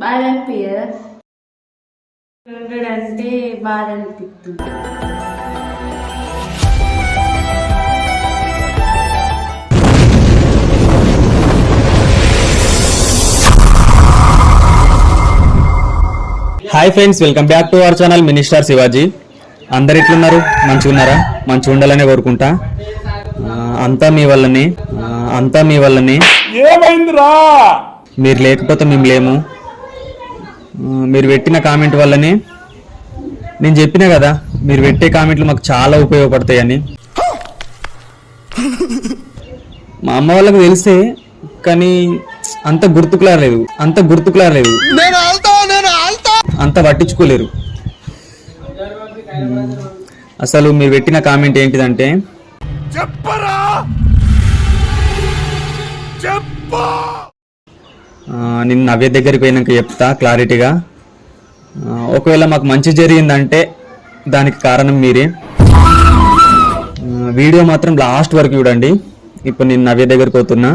బాధ అనిపించదా బాధ అనిపిస్తుంది hi friends welcome back to our channel minister Shivaji అందరు ఎట్లున్నారు? మంచిగా ఉన్నారా మంచిగా ఉండాలనే కోరుకుంటా అంతా మీ వల్లనే అంతా మీ వల్లనే. మీరు లేకపోతే మేము లేము. మీరు పెట్టిన కామెంట్ వల్లనే నేను చెప్పిన కదా మీరు పెట్టే కామెంట్లు మాకు చాలా ఉపయోగపడతాయని. మా అమ్మ వాళ్ళకి తెలిసే కానీ అంత గుర్తుకు రాలేదు అంత గుర్తుకు రాలేదు అంత పట్టించుకోలేరు. అసలు మీరు పెట్టిన కామెంట్ ఏంటిదంటే ఆ, నేను నవ్య దగ్గరికి పోయినాక చెప్తా క్లారిటీగా. ఒకవేళ మాకు మంచి జరిగిందంటే దానికి కారణం మీరే. వీడియో మాత్రం లాస్ట్ వరకు చూడండి. ఇప్పుడు నేను నవ్య దగ్గరికి పోతున్నా.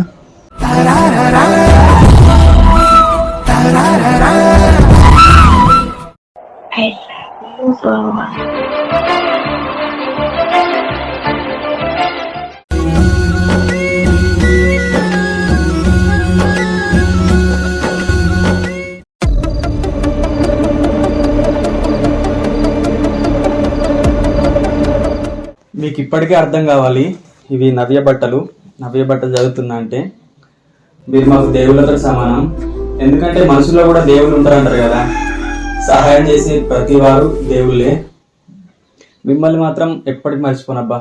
మీకు ఇప్పటికే అర్థం కావాలి ఇవి నవ్య బట్టలు. నవ్య బట్టలు జరుగుతుందా అంటే మీరు మాకు దేవుళ్ళతో సమానం. ఎందుకంటే మనుషుల్లో కూడా దేవుళ్ళు ఉంటారంటారు కదా. సహాయం చేసే ప్రతి వారు దేవుళ్ళే. మిమ్మల్ని మాత్రం ఎప్పటికి మర్చిపోనబ్బా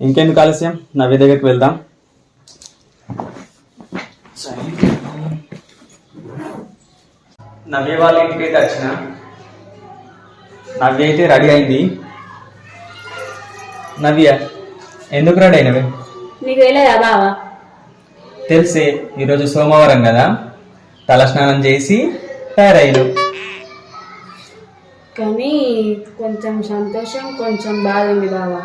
ఇంకెందుకు ఆలస్యం? నవ్య దగ్గరికి వెళ్దాం. నవ్య వాళ్ళ ఇంటికి అయితే వచ్చిన. నవ్య అయితే రెడీ అయింది. నవ్య ఎందుకు రెడీ అయినవే? నీకు తెలియదా బావా? తెలిసే ఈరోజు సోమవారం కదా. తలస్నానం చేసి తయారయ్యాను కానీ కొంచెం సంతోషం కొంచెం బాధ ఉంది బావా.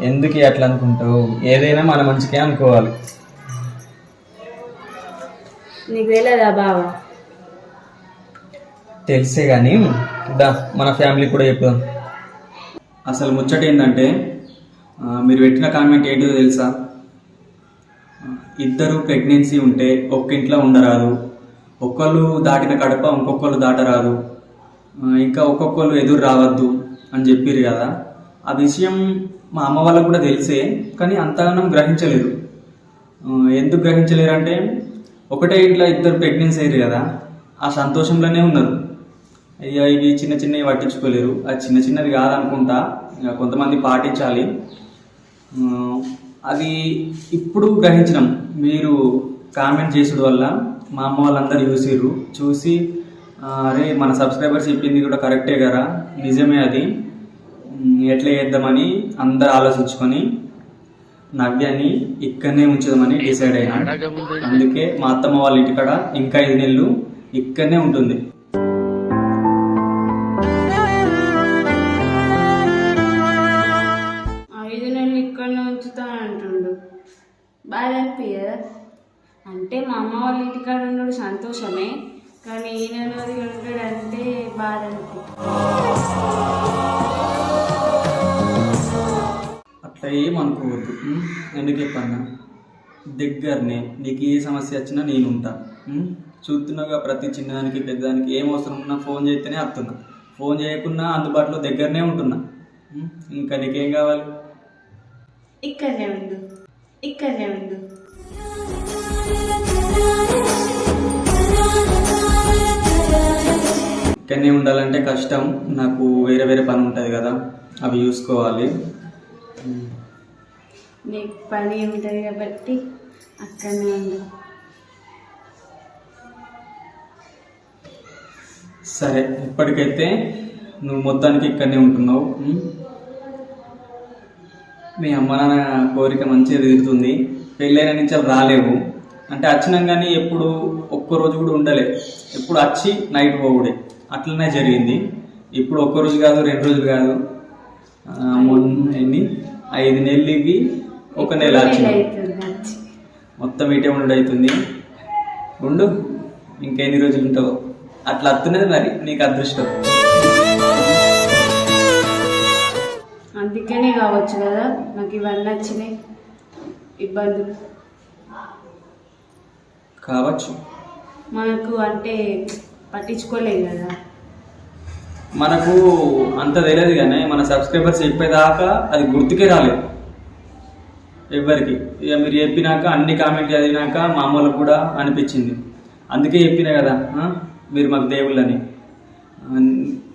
ఎందుకు అట్లా అనుకుంటావు? ఏదైనా మన మంచికే అనుకోవాలి. నీకు తెలియదా బావా? తెలిసే కానీ దా మన ఫ్యామిలీ కూడా చెప్దాం అసలు ముచ్చట ఏంటంటే మీరు పెట్టిన కామెంట్ ఏంటిదో తెలుసా? ఇద్దరు ప్రెగ్నెన్సీ ఉంటే ఒక్క ఇంట్లో ఉండరాదు. ఒక్కళ్ళు దాటిన కడప ఇంకొకళ్ళు దాటరాదు. ఇంకా ఒక్కొక్కళ్ళు ఎదురు రావద్దు అని చెప్పారు కదా. ఆ విషయం మా అమ్మ వాళ్ళకు కూడా తెలిసే కానీ అంతగానం గ్రహించలేరు ఎందుకు గ్రహించలేరు అంటే ఒకటే ఇంట్లో ఇద్దరు ప్రెగ్నెన్సీ అయ్యారు కదా ఆ సంతోషంలోనే ఉన్నారు. అయ్యా ఇవి చిన్న చిన్నవి పట్టించుకోలేరు. అది చిన్న చిన్నది కాదనుకుంటా. కొంతమంది పాటించాలి. అది ఇప్పుడు గ్రహించినాం. మీరు కామెంట్ చేసుడు వల్ల మా అమ్మ వాళ్ళందరూ చూసిర్రు. చూసి అరే మన సబ్స్క్రైబర్స్ చెప్పింది కూడా కరెక్టే కదా. నిజమే అది. ఎట్లా చేద్దామని అందరు ఆలోచించుకొని నవ్యాన్ని ఇక్కడనే ఉంచుదామని డిసైడ్ అయినా. అందుకే మా అత్తమ్మ వాళ్ళ ఇంటికాడ ఇంకా ఐదు నెలలు ఇక్కడనే ఉంటుంది. అమ్మ వాళ్ళ ఇంటికాడ ఉన్నాడు సంతోషమే కానీ ఈయన ఉంటాడంటే బాధ అట్లా ఏం అనుకోవద్దు ఉం? ఎందుకు చెప్పన్నా దగ్గరనే నీకు ఏ సమస్య వచ్చినా నేను ఉంటా? చూస్తున్నాగా ప్రతి చిన్నదానికి పెద్దదానికి ఏం అవసరం ఉన్నా ఫోన్ చేస్తేనే వస్తున్నా ఫోన్ చేయకున్నా అందుబాటులో దగ్గరనే ఉంటున్నా? ఇంకా నీకేం కావాలి ఇక్కడనే ఉండు ఇక్కడనే ఉండు ఇక్కడనే ఉండాలంటే కష్టం. నాకు వేరే వేరే పని ఉంటుంది కదా అవి చూసుకోవాలి. నీకు పని ఏమిటది కాబట్టి అక్కడనే ఉండు. సరే ఇప్పటికైతే నువ్వు మొత్తానికి ఇక్కడనే ఉంటున్నావు? మీ అమ్మ నాన్న కోరిక మంచిగా తీరుతుంది. పెళ్ళైన నుంచి రాలేవు. అంటే వచ్చినాం కానీ ఎప్పుడు ఒక్క రోజు కూడా ఉండలే. ఎప్పుడు వచ్చి నైట్ పోవుడే. అట్లనే జరిగింది. ఇప్పుడు ఒక్క రోజు కాదు రెండు రోజులు కాదు. మొన్న ఎన్ని? ఐదు నెలలు ఇవి ఒక నెల వచ్చింది మొత్తం ఇటే ఉండు అవుతుంది. ఉండు ఇంకెన్ని రోజులు ఉంటావు. అట్లా అత్తున్నది మరి నీకు అదృష్టం. అందుకనే కావచ్చు కదా నాకు ఇవన్నీ వచ్చినాయి ఇబ్బందులు. కావచ్చు. మనకు అంటే పట్టించుకోలేదు కదా. మనకు అంత తెలియదు కానీ మన సబ్స్క్రైబర్స్ చెప్పేదాకా అది గుర్తుకే రాలేదు. ఎవరికి ఇక మీరు చెప్పినాక అన్ని కామెంట్ చదివినాక మామూలు కూడా అనిపించింది. అందుకే చెప్పిన కదా మీరు మాకు దేవుళ్ళని.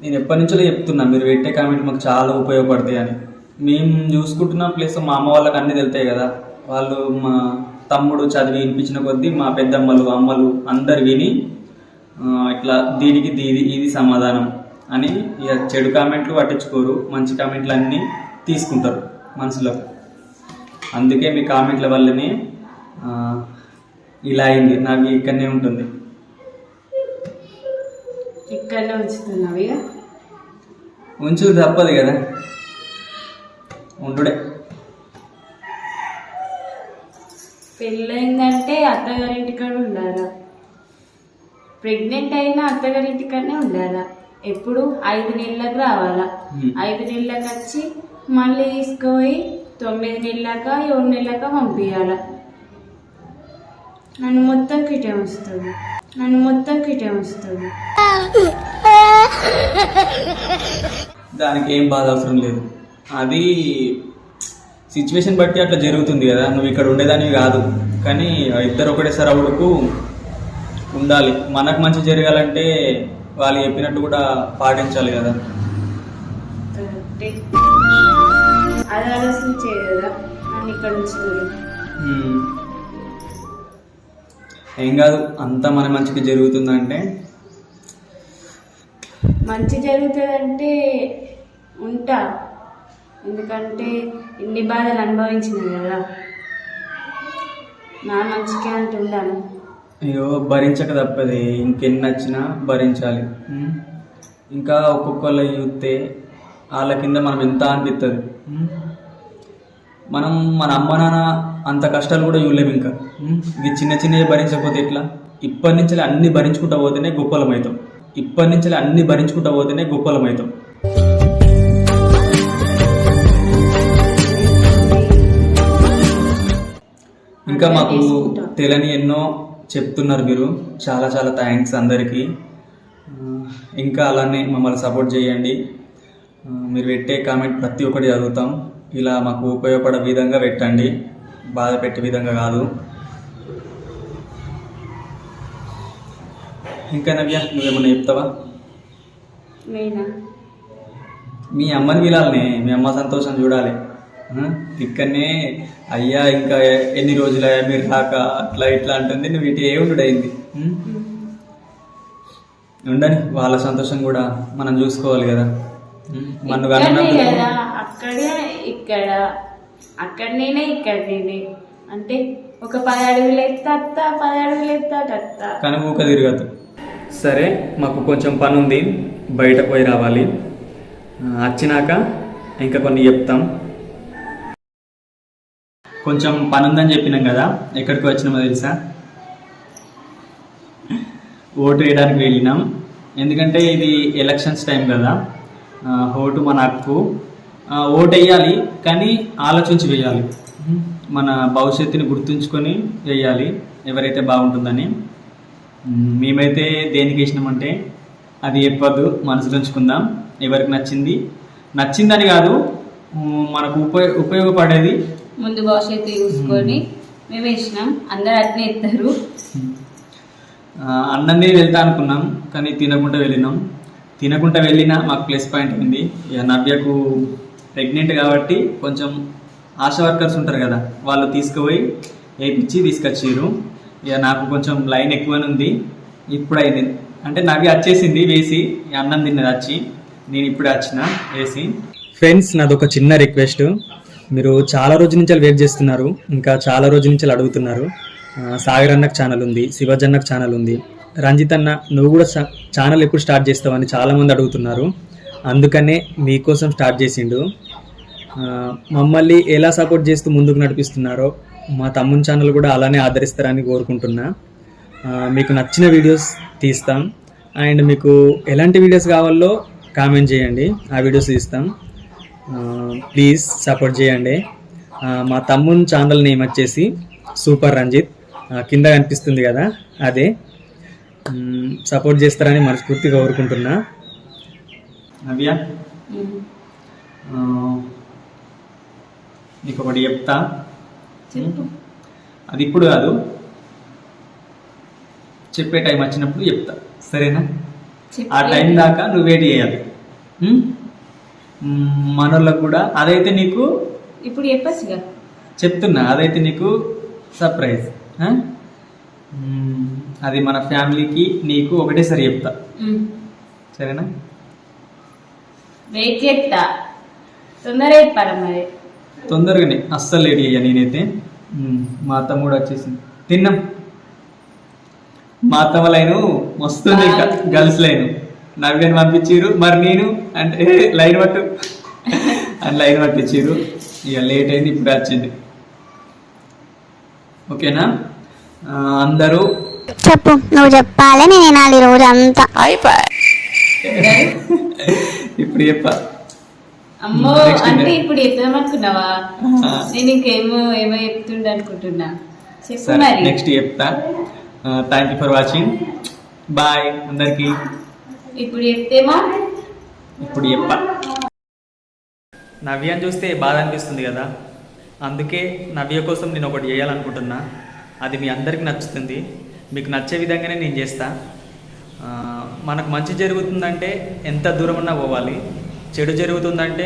నేను ఎప్పటి నుంచో చెప్తున్నా మీరు పెట్టే కామెంట్ మాకు చాలా ఉపయోగపడతాయి అని. మేము చూసుకుంటున్నాం ప్లస్ మా అమ్మ వాళ్ళకి అన్నీ తెలుతాయి కదా. వాళ్ళు మా తమ్ముడు చదివి వినిపించిన కొద్దీ మా పెద్దమ్మలు అమ్మలు అందరు విని ఇట్లా దీనికి దీది ఇది సమాధానం అని ఇక చెడు కామెంట్లు పట్టించుకోరు మంచి కామెంట్లు అన్నీ తీసుకుంటారు మనసులో అందుకే మీ కామెంట్ల వల్లనే ఇలా అయింది నాకు ఇక్కడనే ఉంటుంది. ఇక్కడనే ఉంచుతున్నావు ఉంచు తప్పదు కదా. ఉండుడే. పెళ్ళయిందంటే అత్తగారింటికాడ ఉండాలా? ప్రెగ్నెంట్ అయినా అత్తగారింటికాడనే ఉండాలా. ఎప్పుడు? ఐదు నెలలకు రావాలా. ఐదు నెలలకు వచ్చి మళ్ళీ తీసుకుపోయి తొమ్మిది నెలలక ఏడు నెలలక పంపించాల నన్ను మొత్తం కిటే వస్తుంది నన్ను మొత్తం కిటే వస్తుంది దానికి ఏం బాధ అవసరం లేదు. అది సిచ్యువేషన్ బట్టి అట్లా జరుగుతుంది కదా. నువ్వు ఇక్కడ ఉండేదానివి కాదు. కానీ ఇద్దరు ఒకటేసారి అవుడుకు ఉండాలి. మనకు మంచి జరగాలంటే వాళ్ళు చెప్పినట్టు కూడా పాటించాలి కదా. అది కదా. ఇక్కడ మ్మ్. ఏం కాదు అంతా మన మంచికి జరుగుతుందంటే. మంచి జరుగుతుందంటే ఉంటా. ఎందుకంటే ఇన్ని బాధలు అనుభవించిన కదా. నా మంచికే అంటున్నాను అయ్యో భరించక తప్పది. ఇంకెన్ని వచ్చినా భరించాలి. ఇంకా ఒక్కొక్కళ్ళు చూస్తే వాళ్ళ కింద మనం ఎంత అనిపిస్తుంది. మనం మన అమ్మ నాన్న అంత కష్టాలు కూడా చూడలేము ఇంకా. ఇది చిన్న చిన్నవి భరించకపోతే ఎట్లా? ఇప్పటి నుంచి అన్ని భరించుకుంటా పోతేనే గొప్పలం అవుతాం ఇప్పటి నుంచి అన్ని భరించుకుంటా పోతేనే గొప్పలం అవుతాం ఇంకా మాకు తెలియని ఎన్నో చెప్తున్నారు మీరు. చాలా చాలా థ్యాంక్స్ అందరికీ. ఇంకా అలానే మమ్మల్ని సపోర్ట్ చేయండి. మీరు పెట్టే కామెంట్ ప్రతి ఒక్కటి చదువుతాం. ఇలా మాకు ఉపయోగపడే విధంగా పెట్టండి. బాధ పెట్టే విధంగా కాదు. ఇంకా నవ్య నువ్వేమన్నా చెప్తావా? మీ అమ్మని పిలాలనే మీ అమ్మ సంతోషం చూడాలి? ఇక్కడనే అయ్యా ఇంకా ఎన్ని రోజులయ్యా మీరు రాక? అట్లా ఇట్లా అంటుంది. నువ్వు ఇటు ఏ ఉండుడైంది ఉం? ఉండని వాళ్ళ సంతోషం కూడా మనం చూసుకోవాలి కదా? మనం అక్కడే ఇక్కడ అక్కడ నేనే ఇక్కడ నేనే అంటే ఒక పది అడుగులు ఎత్తా అత్త పది అడుగులు ఎత్తా అత్త. కానీ ఊక తిరగదు. సరే మాకు కొంచెం పని ఉంది బయటకు పోయి రావాలి. వచ్చినాక ఇంకా కొన్ని చెప్తాం. కొంచెం పని ఉందని చెప్పినాం కదా ఎక్కడికి వచ్చినామో తెలుసా? ఓటు వేయడానికి వెళ్ళినాం. ఎందుకంటే ఇది ఎలక్షన్స్ టైం కదా ఓటు మన హక్కు. ఓటు వేయాలి కానీ ఆలోచించి వేయాలి. మన భవిష్యత్తుని గుర్తుంచుకొని వేయాలి ఎవరైతే బాగుంటుందని. మేమైతే దేనికి వేసినామంటే అది చెప్పద్దు మనసులో ఉంచుకుందాం. ఎవరికి నచ్చింది? నచ్చిందని కాదు మనకు ఉపయోగ ఉపయోగపడేది ముందు భవిష్యత్తు చూసుకొని మేము వేసినాం. అందరు అట్నే ఎత్తారు. ఆ, అన్నందే వెళ్తా అనుకున్నాం కానీ తినకుండా వెళ్ళినాం. తినకుండా వెళ్ళినా మాకు ప్లస్ పాయింట్ ఉంది. ఇక నవ్యకు ప్రెగ్నెంట్ కాబట్టి కొంచెం ఆశా వర్కర్స్ ఉంటారు కదా వాళ్ళు తీసుకుపోయి వేయించి తీసుకొచ్చారు ఇక నాకు కొంచెం లైన్ ఎక్కువనే ఉంది. ఇప్పుడు అయింది అంటే నవ్య వచ్చేసింది వేసి అన్నం తిన్నది వచ్చి. నేను ఇప్పుడే వచ్చిన వేసి. ఫ్రెండ్స్ నాది ఒక చిన్న రిక్వెస్ట్ మీరు చాలా రోజుల నుంచి వెయిట్ చేస్తున్నారు. ఇంకా చాలా రోజుల నుంచి అడుగుతున్నారు. సాగర్ అన్నకు ఛానల్ ఉంది శివజ్ అన్నకు ఛానల్ ఉంది. రంజిత్ అన్న నువ్వు కూడా ఛానల్ ఎప్పుడు స్టార్ట్ చేస్తావని చాలామంది అడుగుతున్నారు. అందుకనే మీకోసం స్టార్ట్ చేసిండు. మమ్మల్ని ఎలా సపోర్ట్ చేస్తూ ముందుకు నడిపిస్తున్నారో మా తమ్ముని ఛానల్ కూడా అలానే ఆదరిస్తారని కోరుకుంటున్నా. మీకు నచ్చిన వీడియోస్ తీస్తాం. అండ్ మీకు ఎలాంటి వీడియోస్ కావాలో కామెంట్ చేయండి. ఆ వీడియోస్ తీస్తాం. ప్లీజ్ సపోర్ట్ చేయండి. మా తమ్ముని ఛానల్ నేమ్ వచ్చేసి సూపర్ రంజిత్ కింద కనిపిస్తుంది కదా అదే. సపోర్ట్ చేస్తారని మనస్ఫూర్తిగా కోరుకుంటున్నా. నవ్య? ఆ, నీకు ఒకటి చెప్తా. అది ఇప్పుడు కాదు. చెప్పే టైం వచ్చినప్పుడు చెప్తా. సరేనా. ఆ టైం దాకా నువ్వు వెయిట్ చేయాలి. మనోళ్ళకు కూడా. అదైతే నీకు? ఇప్పుడు చెప్పచ్చుగా చెప్తున్నా అదైతే నీకు సర్ప్రైజ్ అది మన ఫ్యామిలీకి నీకు ఒకటేసారి చెప్తా. సరేనా? వెయిట్ చేస్తా. తొందర చెప్పాలి మరి. తొందరగానే. అస్సలు లేట్ అయ్యా నేనైతే. మ్, తమ్ముడు వచ్చేసింది. తిన్నాం. మా అత్తమ్మ లైను వస్తుంది ఇంకా గర్ల్స్ లైన్. నవ్యని పంపించారు మరి నేను అంటే లైన్ పట్టు. అని లైన్ పట్టించారు ఇక లేట్ అయింది ఇప్పుడు వచ్చింది ఓకేనా? అందరూ? చెప్పు నువ్వు చెప్పాలి నేను వినాలి రోజు అంతా ఇప్పుడు చెప్పా. అమ్మో అంటే. ఇప్పుడు చెప్తాం అనుకున్నావా? ఆ. నేను ఇంకేమో ఏమో చెప్తుండ అనుకుంటున్నా. చెప్పు మరి. నెక్స్ట్ చెప్తా. Thank you for watching bye అందరికీ. ఇప్పుడు చెప్తేమో ఇప్పుడు చెప్ప. నవ్యని చూస్తే బాధ అనిపిస్తుంది కదా. అందుకే నవ్య కోసం నేను ఒకటి చేయాలనుకుంటున్నా. అది మీ అందరికి నచ్చుతుంది. మీకు నచ్చే విధంగానే నేను చేస్తా. మనకు మంచి జరుగుతుందంటే ఎంత దూరం ఉన్నా పోవాలి. చెడు జరుగుతుందంటే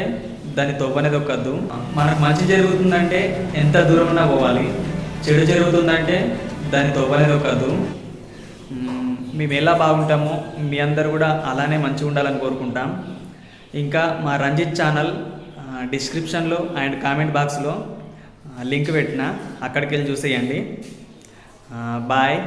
దాన్ని తోపనే దొక్కద్దు మనకు మంచి జరుగుతుందంటే ఎంత దూరం ఉన్నా పోవాలి. చెడు జరుగుతుందంటే దాన్ని తోపనే దొక్కద్దు మేము. ఎలా బాగుంటామో మీ అందరు కూడా అలానే మంచిగా ఉండాలని కోరుకుంటాం. ఇంకా మా రంజిత్ ఛానల్ డిస్క్రిప్షన్లో అండ్ కామెంట్ బాక్స్లో లింక్ పెట్టిన అక్కడికి వెళ్ళి చూసేయండి బాయ్.